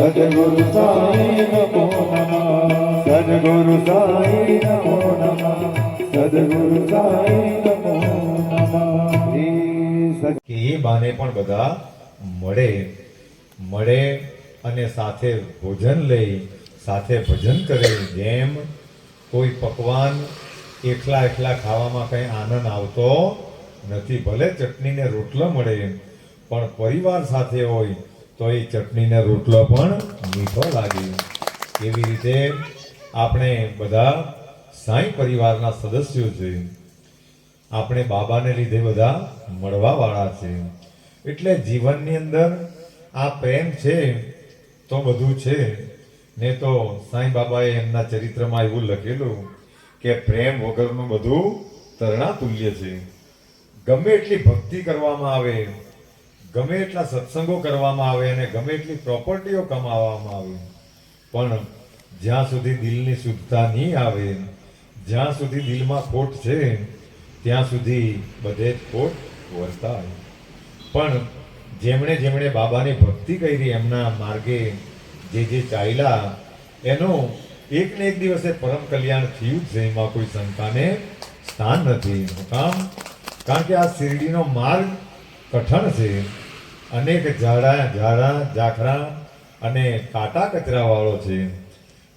સદગુરુ સાઈ નમો નમઃ સદગુરુ સાઈ નમો નમઃ સદગુરુ સાઈ નમો નમઃ કે એ બાને પણ બધા મળે મળે અને સાથે ભોજન લઈ સાથે ભજન કરે, જેમ કોઈ પકવાન એકલા એકલા ખાવામાં કંઈ આનંદ આવતો નથી, ભલે ચટણીને રોટલો મળે, પણ પરિવાર સાથે હોય તો એ ચટણીને રોટલો પણ મીઠો લાગે. એવી રીતે આપણે બધા સાંઈ પરિવારના સદસ્યો છે. આપણે બાબાને લીધે બધા મળવાવાળા છે. એટલે જીવનની અંદર આ પ્રેમ છે તો બધું છે. ને તો સાંઈ બાબાએ એમના ચરિત્રમાં એવું લખેલું કે પ્રેમ વગરનું બધું તરણાતુલ્ય છે. ગમે એટલી ભક્તિ કરવામાં આવે ગમે એટલા સત્સંગો કરવામાં આવે અને ગમે એટલી પ્રોપર્ટીઓ કમાવામાં આવે. પણ જ્યાં સુધી દિલની શુદ્ધતા નહીં આવે, જ્યાં સુધી દિલમાં ખોટ છે, ત્યાં સુધી બધે જ ખોટ વર્તાય. પણ જેમણે જેમણે બાબાની ભક્તિ કરી, એમના માર્ગે જે જે ચાલ્યા, એનું એક ને એક દિવસે પરમ કલ્યાણ થયું છે. એમાં કોઈ શંકાને સ્થાન નથી. કામ કારણ કે આ શિરડીનો માર્ગ કઠણ છે. અનેક ઝાડા ઝાડા ઝાખરા અને કાંટા કચરાવાળો છે.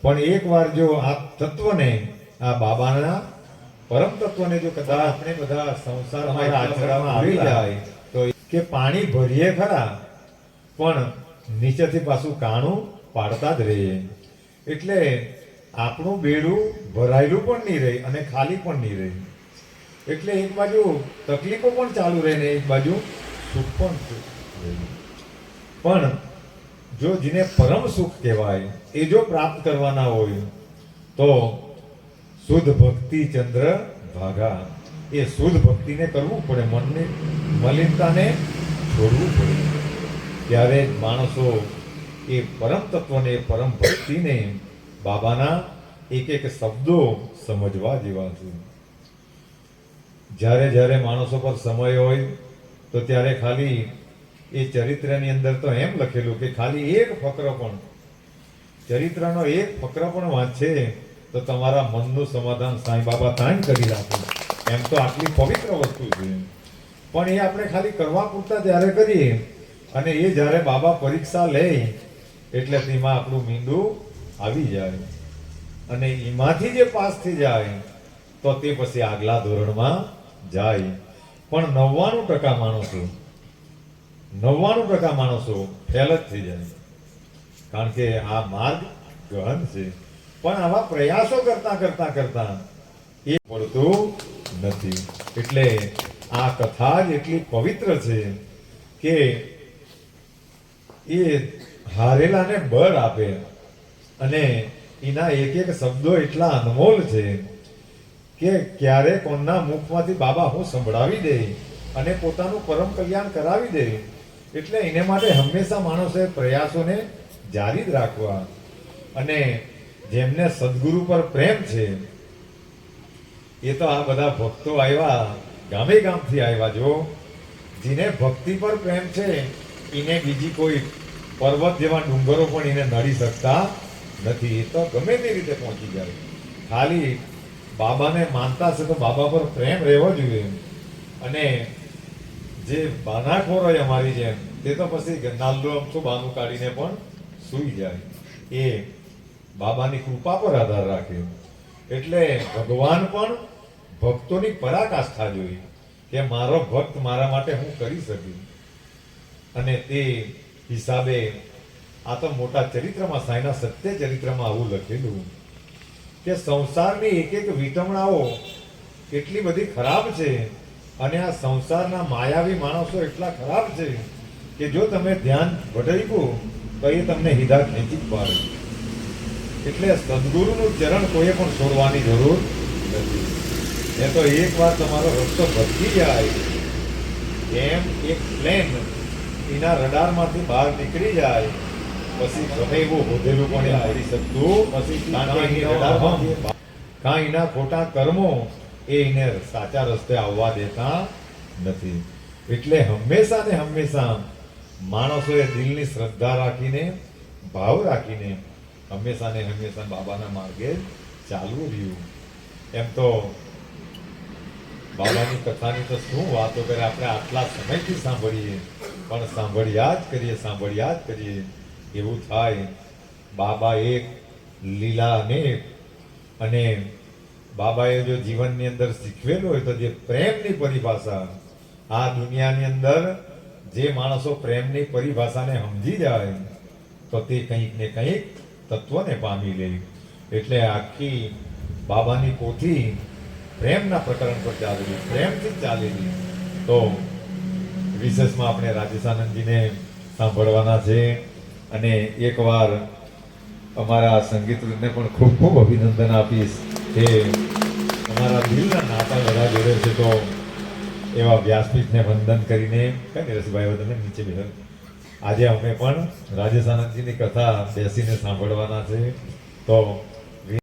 પણ એકવાર જો આ તત્વને આ બાબાના પરમ તત્વને જો કદાચ આપણે બધા સંસારમાં આચરણમાં આવી જાય તો કે પાણી ભરીએ ખરા પણ નીચેથી પાછું કાણું પાડતા જ રહીએ. એટલે આપણું બેડું ભરાયેલું પણ નહીં રહે અને ખાલી પણ નહીં રહે. એટલે એક બાજુ તકલીફો પણ ચાલુ રહે ને એક બાજુ સુખ પણ. પણ જો જેને પરમ સુખ કહેવાય, એ જો પ્રાપ્ત કરવાના હોય, તો શુદ્ધ ભક્તિ ચંદ્ર ભાગા. એ શુદ્ધ ભક્તિને કરવું પડે, મનની મલિનતાને છોડવું પડે. ત્યારે માણસો એ પરમ તત્વને, પરમ ભક્તિને બાબાના એક એક શબ્દો સમજવા જેવા છે. જ્યારે જ્યારે માણસો પર સમય હોય તો ત્યારે ખાલી એ ચરિત્રની અંદર તો એમ લખેલું કે ખાલી એક ફકરો પણ. ચરિત્રનો એક ફકરો પણ વાંચે તો તમારા મનનું સમાધાન સાંઈ બાબા તાણ કરી રાખે. એમ તો આટલી પવિત્ર વસ્તુ છે. પણ એ આપણે ખાલી કરવા પૂરતા ત્યારે કરીએ અને એ જ્યારે બાબા પરીક્ષા લે એટલે તેમાં આપણું મીંડું આવી જાય. અને એમાંથી જે પાસ થઈ જાય તો તે પછી આગલા ધોરણમાં જાય. પણ નવ્વાણું ટકા માણસો, નવ્વાણું ટકા માણસો ફેલ જ થઈ જાય. કારણ કે આ માર્ગ ગહન છે. પણ આવા પ્રયાસો કરતા કરતા કરતા એ પડતું નથી. એટલે આ કથા જ એટલી પવિત્ર છે કે એ હારેલાને બળ આપે. અને એના એક એક શબ્દો એટલા અનમોલ છે કે ક્યારે કોણના મુખમાંથી બાબા હું સંભળાવી દે અને પોતાનું પરમ કલ્યાણ કરાવી દે એટલે એને માટે હંમેશા માણસે પ્રયાસોને જારી જ રાખવા. અને જેમને સદગુરુ પર પ્રેમ છે, એ તો આ બધા ભક્તો આવ્યા, ગામે ગામથી આવ્યા જો. જેને ભક્તિ પર પ્રેમ છે, એને બીજી કોઈ પર્વત જેવા ડુંગરો પણ એને નડી શકતા નથી. એ તો ગમે તે રીતે પહોંચી જાય. ખાલી બાબાને માનતા છે તો બાબા પર પ્રેમ રહેવો જોઈએ. અને જે બાનાખોર હોય અમારી જેમ, તે તો પછી નાલ્લું અમથું બાનું કાઢીને પણ સૂઈ જાય. એ બાબાની કૃપા પર આધાર રાખે. એટલે ભગવાન પણ ભક્તોની પરાકાષ્ઠા જોઈ કે મારો ભક્ત મારા માટે હું કરી શકી. અને તે હિસાબે આ તો મોટા ચરિત્રમાં, સાંઈના સત્ય ચરિત્રમાં આવું લખેલું. કે સંસારની એક એક વિટમણાઓ એટલી બધી ખરાબ છે અને આ સંસારના માયાવી માણસો એટલા ખરાબ છે કે જો તમે ધ્યાન ભટક્યું, તો એ તમને હિદા ખેંચી જ પાડે. એટલે સદગુરુનું ચરણ કોઈએ પણ છોડવાની જરૂર નથી. એ તો એકવાર તમારો રસ્તો ભટકી જાય. એમ એક પ્લેન એના રડારમાંથી બહાર નીકળી જાય. પછી ગમે એવું હોદેલું પણ મળી શકતું પછી કાં એના ખોટા કર્મો એ એને સાચા રસ્તે આવવા દેતા નથી એટલે હંમેશા ને હંમેશા માણસોએ દિલની શ્રદ્ધા રાખીને ભાવ રાખીને હંમેશા ને હંમેશા બાબાના માર્ગે ચાલવું રહ્યું એમ તો બાબાની કથાની તો શું વાતો કરે આપણે આટલા સમયથી સાંભળીએ પણ સાંભળ્યા જ કરીએ સાંભળ્યા જ કરીએ એવું થાય. બાબા એક, લીલા અનેક. અને બાબાએ જો જીવનની અંદર શીખવેલું હોય તો જે પ્રેમની પરિભાષા, આ દુનિયાની અંદર જે માણસો પ્રેમની પરિભાષાને સમજી જાય, તો તે કંઈક ને કંઈક તત્વને પામી લે. એટલે આખી બાબાની પોથી પ્રેમના પ્રકરણ પર ચાલેલી, પ્રેમથી ચાલેલી. તો વિશેષમાં આપણે રાજેશાનંદજીને સાંભળવાના છે. અને એકવાર અમારા સંગીતને પણ ખૂબ ખૂબ અભિનંદન આપીશ. કે અમારા દિલના નાતા બધા જોડે છે તો એવા વ્યાસપીઠને વંદન કરીને, કઈ રસભાઈઓ રસભાઈ તમે નીચે બેસો આજે અમે પણ રાજેશ આનંદજીની કથા બેસીને સાંભળવાના છે. તો